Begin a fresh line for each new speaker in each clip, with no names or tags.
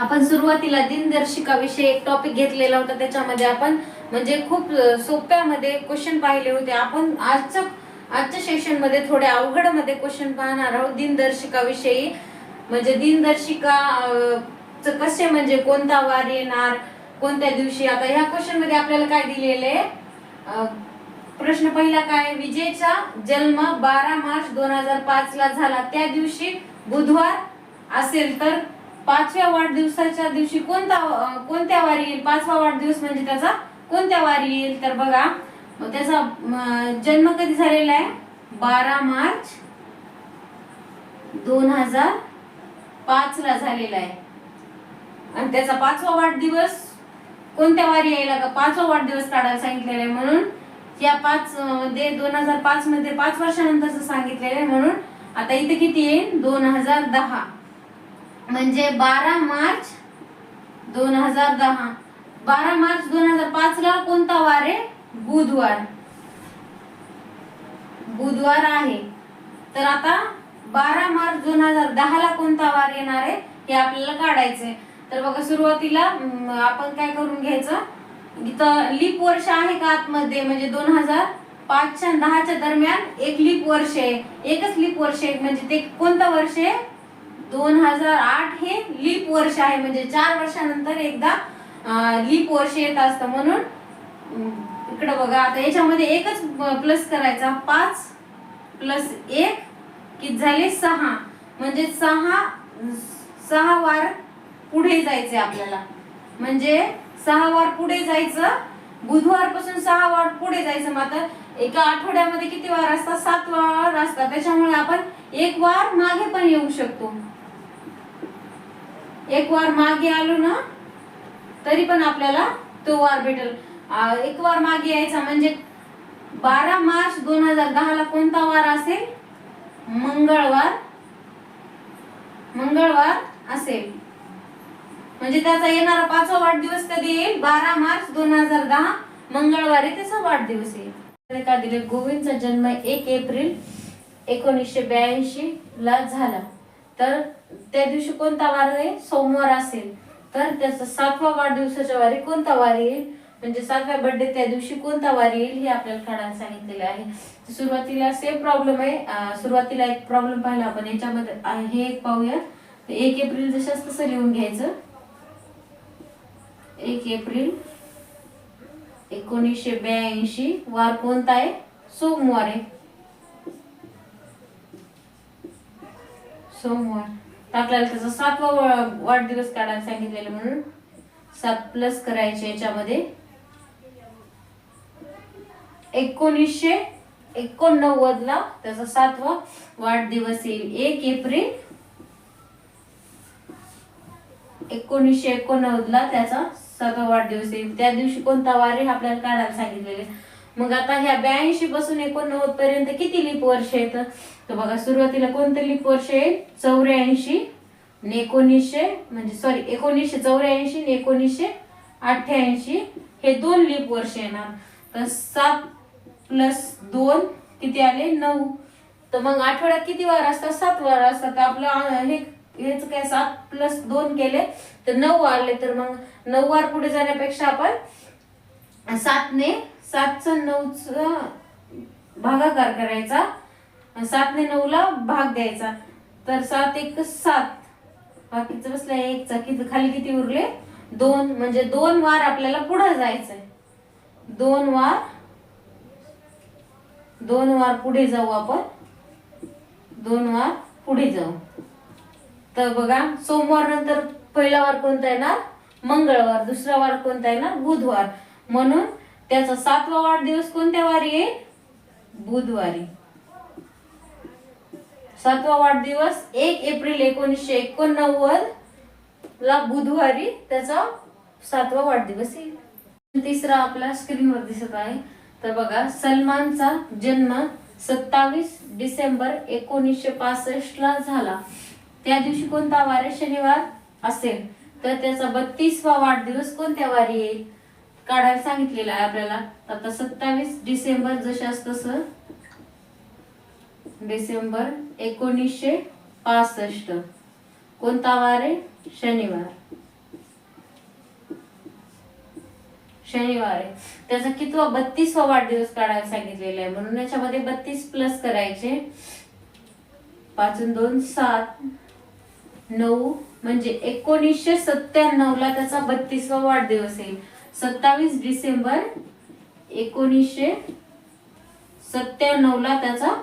आपण सुरुवातीला दिनदर्शिका विषयी एक टॉपिक घेतलेला होता त्याच्यामध्ये आपण म्हणजे खूप सोप्यामध्ये क्वेश्चन पाहिले होते. आपण आजच्या आजच्या सेशनमध्ये थोडे अवघडमध्ये क्वेश्चन पाहणार आहोत दिनदर्शिका विषयी म्हणजे दिनदर्शिका कसे म्हणजे कोणता वार येणार कोणत्या दिवशी? आता ह्या क्वेश्चनमध्ये आपल्याला काय दिलेले? आहे प्रश्न पहिला काय? विजयचा जन्म बारा मार्च दोन हजार पाच ला झाला. त्या दिवशी बुधवार असेल तर? पाचव्या वाढदिवसाच्या दिवशी कोणता कोणत्या वारी येईल? पाचवा वाढदिवस म्हणजे त्याचा कोणत्या वारी येईल? तर बघा त्याचा जन्म कधी झालेला आहे? बारा मार्च दोन हजार पाच ला झालेला आहे. आणि त्याचा पाचवा वाढदिवस कोणत्या वारी यायला का? पाचवा वाढदिवस काढायला सांगितलेला आहे म्हणून या पाच दे मध्ये दोन हजार पाच मध्ये पाच वर्षानंतरच सांगितलेलं आहे म्हणून आता इथे किती येईल? दोन हजार दहा. म्हणजे बारा मार्च दोन हजार दहा. बारा मार्च दोन हजार पाच ला कोणता वार आहे? बुधवार. बुधवार आहे. तर आता बारा मार्च दोन हजार दहा ला कोणता वार येणार आहे? हे आपल्याला काढायचंय तर बघा सुरुवातीला आपण काय करून घ्यायचं? इथं लीप वर्ष आहे का आतमध्ये? म्हणजे दोन हजार पाचच्या दहाच्या दरम्यान एक लीप वर्ष आहे. एकच लीप वर्ष आहे. म्हणजे ते कोणतं वर्ष आहे? दोन हजार आठ हे लीप वर्ष आहे. म्हणजे चार वर्षानंतर एकदा लीप वर्ष येत असतं. म्हणून इकडं बघा. आता याच्यामध्ये एकच प्लस करायचा. पाच प्लस एक किती झाले सहा. म्हणजे सहा सहा वार पुढे जायचे आपल्याला. म्हणजे सहा वार पुढे जायचं. बुधवारपासून सहा वार पुढे जायचं. मात्र एका आठवड्यामध्ये किती वार असतात? सात वार असतात. त्याच्यामुळे आपण एक वार मागे पण येऊ शकतो. एक वार मागे आलो ना तरी पण आपल्याला तो वार भेटेल. एक वार मागे यायचा म्हणजे बारा मार्च दोन हजार दहा ला कोणता वार असेल? मंगळवार. मंगळवार असेल. म्हणजे त्याचा येणारा पाचवा वाढदिवस कधी येईल? बारा मार्च दोन हजार दहा मंगळवारी त्याचा वाढदिवस येईल. तर काय दिले गोविंदचा जन्म एक एप्रिल एकोणीसशे ब्याऐंशी ला झाला. तर त्या दिवशी कोणता वार आहे? सोमवार असेल. तर त्याचा सातवा वाढदिवसाच्या वारी कोणता वार येईल? म्हणजे सातव्या बर्थडे त्या दिवशी कोणता वार येईल? हे आपल्याला काढायला सांगितलेलं आहे. सुरुवातीला सेम प्रॉब्लेम आहे. सुरुवातीला एक प्रॉब्लेम पाहिला आपण. याच्यामध्ये हे एक पाहूया एक एप्रिल जशाच तसं लिहून घ्यायचं. एक एप्रिल एकोणीसशे ब्याऐंशी. वार कोणता आहे? सोमवार आहे. सोमवार. तर आपल्याला त्याचा सातवा वाढदिवस काढायला सांगितलेलं म्हणून सात प्लस करायचे याच्यामध्ये. एकोणीसशे एकोणनव्वद ला त्याचा सातवा वाढदिवस येईल. एक एप्रिल एकोणीसशे एकोणनव्वद ला त्याचा सातवा वाढदिवस येईल. त्या दिवशी कोणता वार आहे हे आपल्याला काढायला सांगितलेले मग आता ह्या ब्याऐंशी पासून एकोणनव्वद पर्यंत किती लिप वर्ष येतं तर बघा सुरुवातीला कोणतं लीप वर्ष आहे चौऱ्याऐंशी आणि एकोणीसशे म्हणजे सॉरी एकोणीसशे चौऱ्याऐंशी आणि एकोणीसशे अठ्ठ्याऐंशी हे दोन लीप वर्ष येणार. तर सात प्लस दोन किती आले? नऊ. तर मग आठवड्यात किती वार असतात? सात वार असतात. तर आपलं हे हेच काय सात प्लस दोन केले? तर नऊ आले तर मग नऊ वार पुढे जाण्यापेक्षा आपण सातने सातचं नऊचं भागाकार करायचा. सातने नऊला भाग द्यायचा. तर सात एक सात. बाकीचं बसलं एकचा किती खाली किती उरले? दोन. म्हणजे दोन वार आपल्याला पुढे जायचंय. दोन वार. दोन वार पुढे जाऊ आपण. दोन वार पुढे जाऊ. तर बघा सोमवार नंतर पहिला वार कोणता येणार? मंगळवार. दुसरा वार कोणता येणार? बुधवार. म्हणून त्याचा सातवा वाढदिवस कोणत्या वारी आहे? बुधवारी. सातवा वाढदिवस एक एप्रिल एकोणीसशे एकोणनव्वद ला बुधवारी त्याचा सातवा वाढदिवस येईल. तिसरा आपला स्क्रीनवर दिसत आहे. तर बघा सलमानचा जन्म सत्तावीस डिसेंबर एकोणीसशे पासष्ट ला झाला. त्या दिवशी कोणता वार आहे? शनिवार असेल. तर त्याचा बत्तीसवा वाढदिवस कोणत्या वारी येईल? काढायला सांगितलेला आहे आपल्याला. आता सत्तावीस डिसेंबर जशास तसं डिसेंबर एकोणीसशे पासष्ट. कोणता वार आहे? शनिवार. शनिवार आहे. त्याचा कितवा बत्तीसवा वाढदिवस काढायला सांगितलेला आहे. म्हणून याच्यामध्ये बत्तीस प्लस करायचे. पाचून दोन सात. नऊ म्हणजे एकोणीसशे सत्त्याण्णव ला त्याचा बत्तीसवा वाढदिवस येईल सत्तावीस डिसेंबर एकोणीसशे सत्त्याण्णवला त्याचा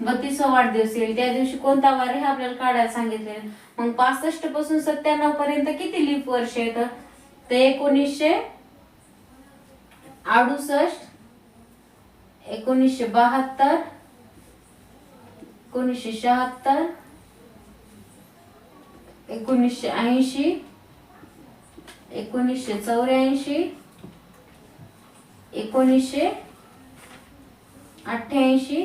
बत्तीसवा वाढदिवस येईल. त्या दिवशी कोणता वार हे आपल्याला काढायला सांगितले मग पासष्टपासून सत्त्याण्णव पर्यंत किती लिप वर्ष येतं तर एकोणीसशे अडुसष्ट एकोणीसशे बहात्तर एकोणीसशे शहात्तर एकोणीसशे ऐंशी एकोणीसशे चौऱ्याऐंशी एकोणीसशे अठ्ठ्याऐंशी.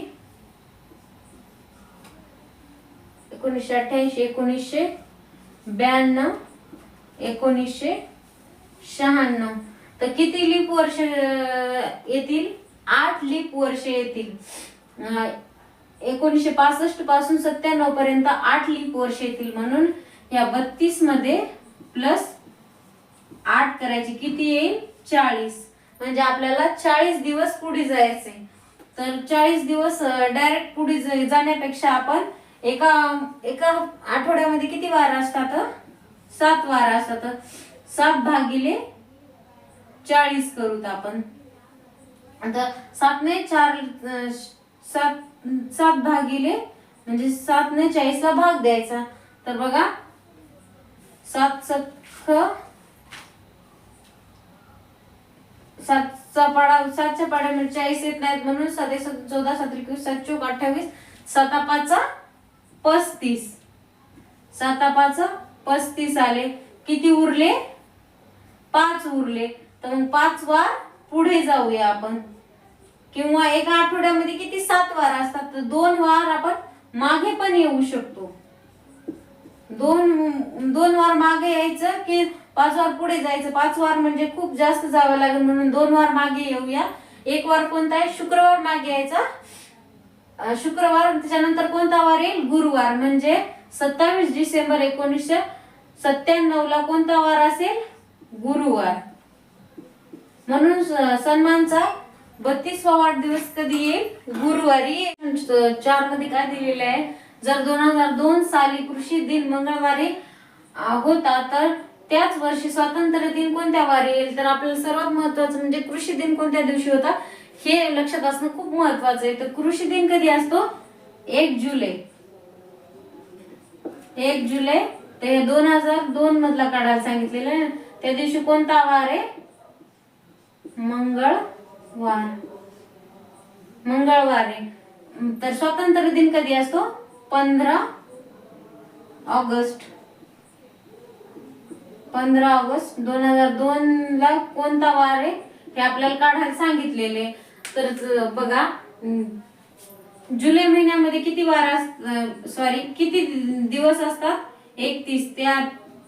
एकोणीसशे अठ्ठ्याऐंशी एकोणीसशे ब्याण्णव एकोणीसशे शहाण्णव. तर किती लीप वर्ष येतील? आठ लीप वर्ष येतील. एकोणीसशे पासष्टपासून सत्त्याण्णव पर्यंत आठ लीप वर्ष येतील म्हणून या बत्तीसमध्ये प्लस आठ करायची किती येईल? चाळीस. म्हणजे आपल्याला चाळीस दिवस पुढे जायचे तर चाळीस दिवस डायरेक्ट पुढे जाण्यापेक्षा आपण एका एका आठवड्यामध्ये किती वार असतात सात वार असतात. सात भागिले चाळीस करूत आपण. आता सात ने चार सात सात भागिले म्हणजे सात ने चाळीसला भाग द्यायचा. तर बघा सात सख सातचा पाडा सातच्या पाड्यामध्ये चाळीस येत नाहीत म्हणून सात सात चौदा सात एकवीस सात चौक अठ्ठावीस साता पाचा पस्तीस. साता पाचा पस्तीस आले. किती उरले? पाच उरले. तर मग पाच वार पुढे जाऊया आपण. किंवा एका आठवड्यामध्ये किती सात वार असतात? तर दोन वार आपण मागे पण येऊ शकतो. दोन दोन वार मागे यायचं की पाच वार पुढे जायचं. पाच वार म्हणजे खूप जास्त जावं लागेल म्हणून दोन वार मागे येऊया. एक वार कोणता आहे? शुक्रवार मागे यायचा. शुक्रवार त्याच्यानंतर कोणता वार येईल? गुरुवार. म्हणजे सत्तावीस डिसेंबर एकोणीसशे सत्त्याण्णव ला कोणता वार असेल? गुरुवार. म्हणून स- सन्मानचा बत्तीसवा वाढदिवस कधी येईल? गुरुवारी. चारमध्ये काय दिलेलं आहे? जर दोन हजार दोन साली कृषी दिन मंगळवारी होता तर त्याच वर्षी स्वातंत्र्य दिन कोणत्या वारी येईल? तर आपल्याला सर्वात महत्वाचं म्हणजे कृषी दिन कोणत्या दिवशी होता? हे लक्षात असणं खूप महत्वाचं आहे. तर कृषी दिन कधी असतो? एक जुलै. एक जुलै. ते दोन हजार दोन मधला काढायला सांगितलेलं आहे. त्या दिवशी कोणता वार आहे? मंगळवार. मंगळवार आहे. तर स्वातंत्र्य दिन कधी असतो? पंधरा ऑगस्ट. पंधरा ऑगस्ट दोन हजार दोन ला कोणता वार आहे हे आपल्याला काढायला सांगितलेले. तर बघा जुलै महिन्यामध्ये किती वार सॉरी किती दिवस असतात? एकतीस. त्या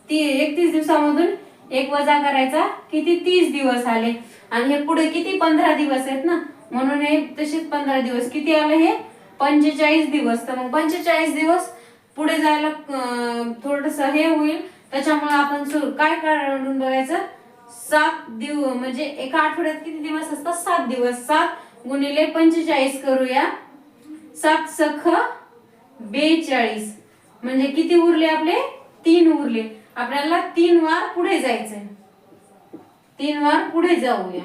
ती एकतीस दिवसामधून एक वजा करायचा किती? तीस दिवस आले. आणि हे पुढे किती? पंधरा दिवस आहेत ना? म्हणून हे तसेच पंधरा दिवस किती आले हे? पंचेचाळीस दिवस. तर मग पंचेचाळीस दिवस पुढे जायला थोडस हे होईल. त्याच्यामुळे आपण काय काढून बघायचं? सात दिव म्हणजे एका आठवड्यात किती दिवस असतात? सात दिवस. सात गुणिले पंचेचाळीस करूया. सात सख बेचाळीस. म्हणजे किती उरले आपले? तीन उरले. आपल्याला तीन वार पुढे जायचंय. तीन वार पुढे जाऊया.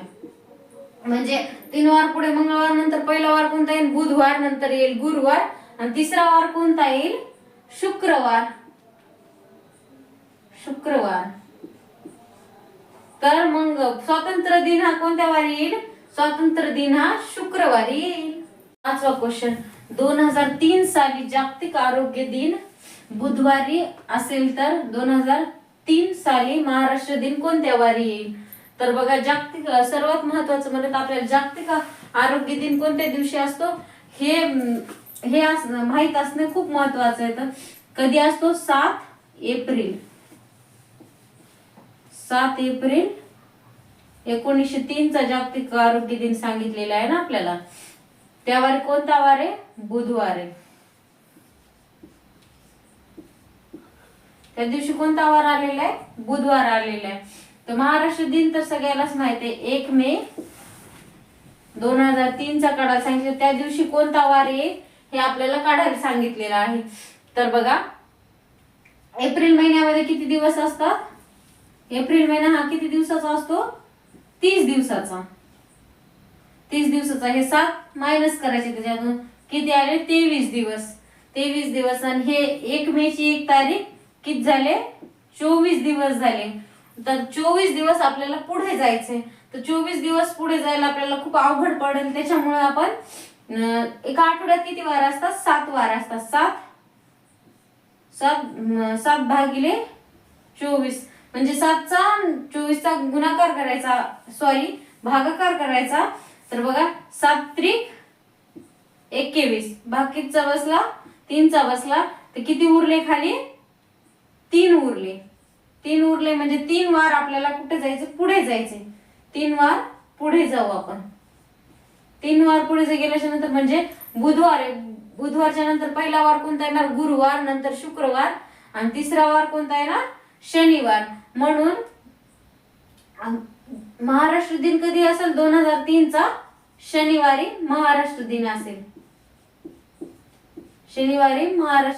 म्हणजे तीन वार पुढे मंगळवार नंतर पहिला वार कोणता येईल? बुधवार नंतर येईल गुरुवार. आणि तिसरा वार कोणता येईल? शुक्रवार. शुक्रवार. तर मग स्वातंत्र्य दिन हा कोणत्या वारी येईल? स्वातंत्र्य दिन हा शुक्रवारी येईल. पाचवा क्वेश्चन दोन हजार तीन साली जागतिक आरोग्य दिन बुधवारी असेल तर दोन हजार तीन साली महाराष्ट्र दिन कोणत्या वारी येईल? तर बघा जागतिक सर्वात महत्वाचं म्हणत आपल्याला जागतिक आरोग्य दिन कोणत्या दिवशी असतो? हे हे माहीत माहीत असणे खूप महत्वाचं आहे. तर कधी असतो? सात एप्रिल. सात एप्रिल एकोणीसशे तीनचा जागतिक आरोग्य दिन सांगितलेला आहे ना आपल्याला. त्यावर कोणता वार आहे? बुधवार आहे. त्या दिवशी कोणता वार आलेला आहे? बुधवार आलेला आहे. तर महाराष्ट्र दिन तर सगळ्यालाच माहिती आहे. एक मे दोन हजार तीनचा काढायला सांगितलं. त्या दिवशी कोणता वार येईल हे आपल्याला काढायला सांगितलेलं आहे. तर बघा एप्रिल महिन्यामध्ये किती दिवस असतात? एप्रिल महिना हा किती दिवसाचा असतो? तीस दिवसाचा. तीस दिवसाचा. हे सात मायनस करायचे त्याच्यातून. किती आले? तेवीस दिवस. तेवीस दिवस आणि हे एक मे ची एक तारीख किती झाले? चोवीस दिवस झाले. तर चोवीस दिवस आपल्याला पुढे जायचे. तर चोवीस दिवस पुढे जायला आपल्याला खूप अवघड पडेल. त्याच्यामुळे आपण एका आठवड्यात किती वार असतात? सात वार असतात. सात सात सात भागिले चोवीस. म्हणजे सातचा चोवीसचा गुणाकार करायचा सॉरी भागाकार करायचा. तर बघा सात त्रिक एकवीस भाग कितीचा बसला? तीनचा बसला. तर किती उरले खाली? तीन उरले. तीन उरले म्हणजे तीन वार आपल्याला कुठे जायचं? पुढे जायचे. तीन वार पुढे जाऊ आपण. तीन वार पुढे जे गेल्याच्यानंतर म्हणजे बुधवार बुधवारच्या नंतर पहिला वार कोणता येणार? गुरुवार नंतर शुक्रवार. आणि तिसरा वार कोणता येणार? शनिवार. म्हणून महाराष्ट्र दिन कधी असेल? दोन हजार तीनचा शनिवारी महाराष्ट्र दिन असेल. शनिवारी महाराष्ट्र